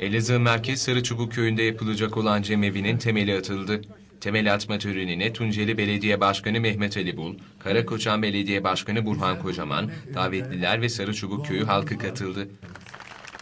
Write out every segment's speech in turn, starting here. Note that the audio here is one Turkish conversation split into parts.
Elazığ Merkez Sarıçubuk Köyü'nde yapılacak olan cemevinin temeli atıldı. Temel atma törenine Tunceli Belediye Başkanı Mehmet Ali Bul, Karakoçan Belediye Başkanı Burhan Kocaman, davetliler ve Sarıçubuk Köyü halkı katıldı.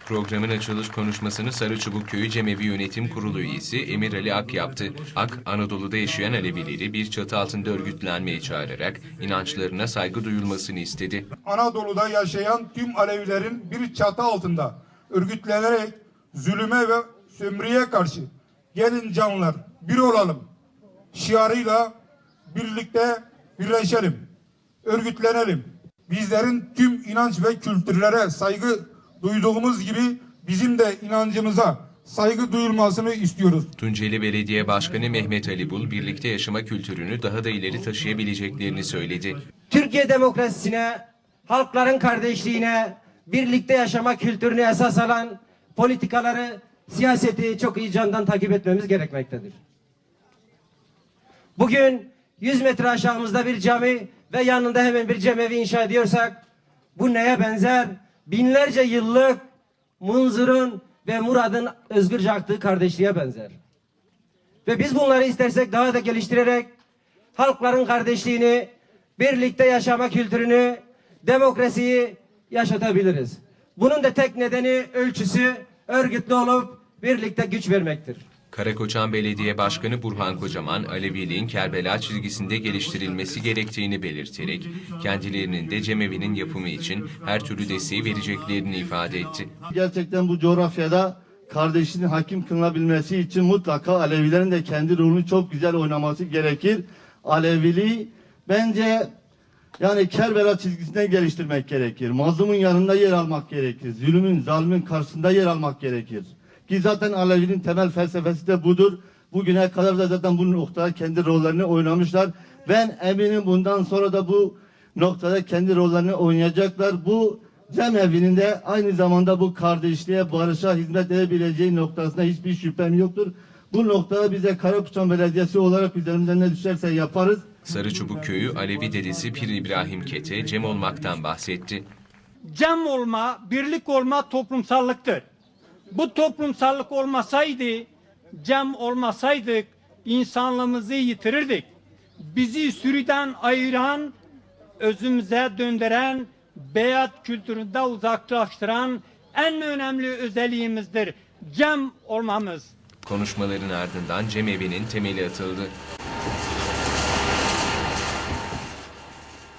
Programın açılış konuşmasını Sarıçubuk Köyü Cemevi Yönetim Kurulu üyesi Emir Ali Ak yaptı. Ak, Anadolu'da yaşayan Alevileri bir çatı altında örgütlenmeye çağırarak inançlarına saygı duyulmasını istedi. Anadolu'da yaşayan tüm Alevilerin bir çatı altında örgütlenerek zulüme ve sömürüye karşı gelin canlılar bir olalım şiarıyla birlikte birleşelim, örgütlenelim. Bizlerin tüm inanç ve kültürlere saygı duyduğumuz gibi bizim de inancımıza saygı duyulmasını istiyoruz. Tunceli Belediye Başkanı Mehmet Ali Bul, birlikte yaşama kültürünü daha da ileri taşıyabileceklerini söyledi. Türkiye demokrasisine, halkların kardeşliğine, birlikte yaşama kültürünü esas alan politikaları, siyaseti çok iyi candan takip etmemiz gerekmektedir. Bugün 100 metre aşağımızda bir cami ve yanında hemen bir cemevi inşa ediyorsak bu neye benzer? Binlerce yıllık Munzur'un ve Murad'ın özgürce aktığı kardeşliğe benzer. Ve biz bunları istersek daha da geliştirerek halkların kardeşliğini, birlikte yaşama kültürünü, demokrasiyi yaşatabiliriz. Bunun da tek nedeni, ölçüsü örgütlü olup birlikte güç vermektir. Karakoçan Belediye Başkanı Burhan Kocaman, Aleviliğin Kerbela çizgisinde geliştirilmesi gerektiğini belirterek, kendilerinin de cemevinin yapımı için her türlü desteği vereceklerini ifade etti. Gerçekten bu coğrafyada kardeşinin hakim kılınabilmesi için mutlaka Alevilerin de kendi rolünü çok güzel oynaması gerekir. Aleviliği bence yani Kerbela çizgisinden geliştirmek gerekir. Mazlumun yanında yer almak gerekir. Zulümün, zalimin karşısında yer almak gerekir. Ki zaten Alevinin temel felsefesi de budur. Bugüne kadar da zaten bu noktada kendi rollerini oynamışlar. Ben eminim bundan sonra da bu noktada kendi rollerini oynayacaklar. Bu cemevinin de aynı zamanda bu kardeşliğe, barışa hizmet edebileceği noktasında hiçbir şüphem yoktur. Bu noktada bize Karakuçan Belediyesi olarak üzerimizden ne düşerse yaparız. Sarıçubuk Köyü Alevi dedesi Pir İbrahim Kete, cem olmaktan bahsetti. cem olma, birlik olma toplumsallıktır. Bu toplumsallık olmasaydı, cem olmasaydık insanlığımızı yitirirdik. Bizi sürüden ayıran, özümüze döndüren, beyat kültüründe uzaklaştıran en önemli özelliğimizdir. Cem olmamız. Konuşmaların ardından cemevinin temeli atıldı.